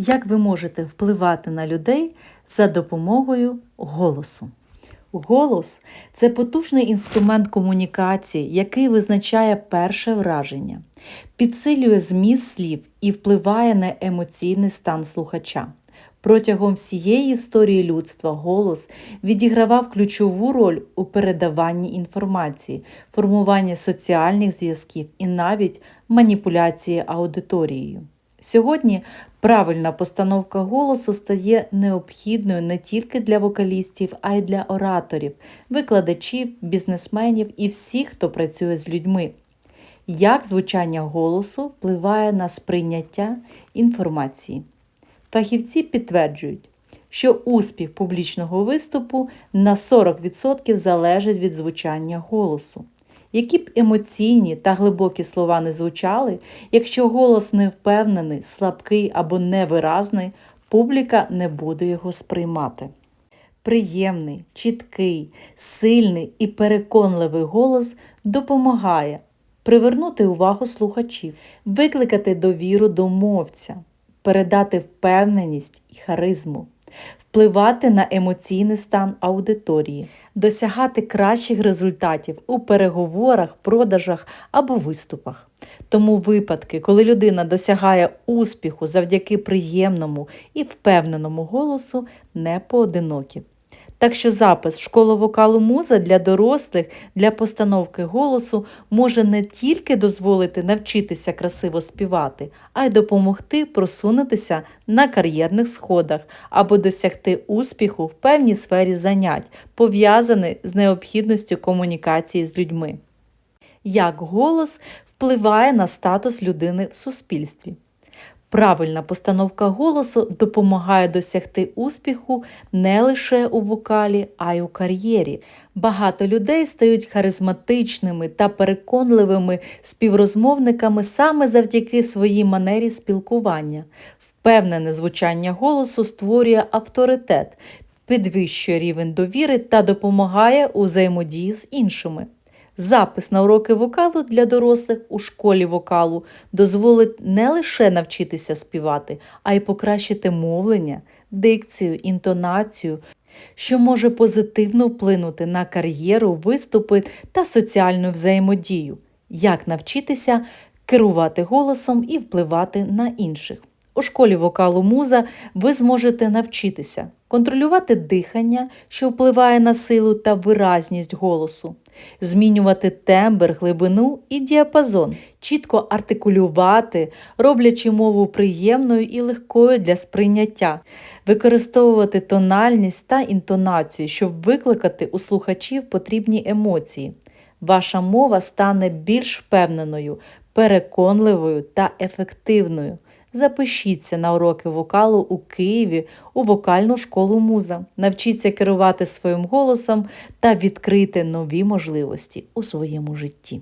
Як ви можете впливати на людей за допомогою голосу? Голос це потужний інструмент комунікації, який визначає перше враження, підсилює зміст слів і впливає на емоційний стан слухача. Протягом всієї історії людства голос відігравав ключову роль у передаванні інформації, формуванні соціальних зв'язків і навіть маніпуляції аудиторією. Сьогодні правильна постановка голосу стає необхідною не тільки для вокалістів, а й для ораторів, викладачів, бізнесменів і всіх, хто працює з людьми. Як звучання голосу впливає на сприйняття інформації? Фахівці підтверджують, що успіх публічного виступу на 40% залежить від звучання голосу. Які б емоційні та глибокі слова не звучали, якщо голос не впевнений, слабкий або невиразний, публіка не буде його сприймати. Приємний, чіткий, сильний і переконливий голос допомагає привернути увагу слухачів, викликати довіру до мовця, передати впевненість і харизму, впливати на емоційний стан аудиторії, досягати кращих результатів у переговорах, продажах або виступах. Тому випадки, коли людина досягає успіху завдяки приємному і впевненому голосу, не поодинокі. Так що запис школа вокалу муза для дорослих для постановки голосу може не тільки дозволити навчитися красиво співати, а й допомогти просунутися на кар'єрних сходах або досягти успіху в певній сфері занять, пов'язані з необхідністю комунікації з людьми. Як голос впливає на статус людини в суспільстві? Правильна постановка голосу допомагає досягти успіху не лише у вокалі, а й у кар'єрі. Багато людей стають харизматичними та переконливими співрозмовниками саме завдяки своїй манері спілкування. Впевнене звучання голосу створює авторитет, підвищує рівень довіри та допомагає у взаємодії з іншими. Запис на уроки вокалу для дорослих у школі вокалу дозволить не лише навчитися співати, а й покращити мовлення, дикцію, інтонацію, що може позитивно вплинути на кар'єру, виступи та соціальну взаємодію, як навчитися керувати голосом і впливати на інших. У школі вокалу муза ви зможете навчитися контролювати дихання, що впливає на силу та виразність голосу, змінювати тембр, глибину і діапазон, чітко артикулювати, роблячи мову приємною і легкою для сприйняття, використовувати тональність та інтонацію, щоб викликати у слухачів потрібні емоції. Ваша мова стане більш впевненою, переконливою та ефективною. Запишіться на уроки вокалу у Києві у вокальну школу муза. Навчіться керувати своїм голосом та відкрити нові можливості у своєму житті.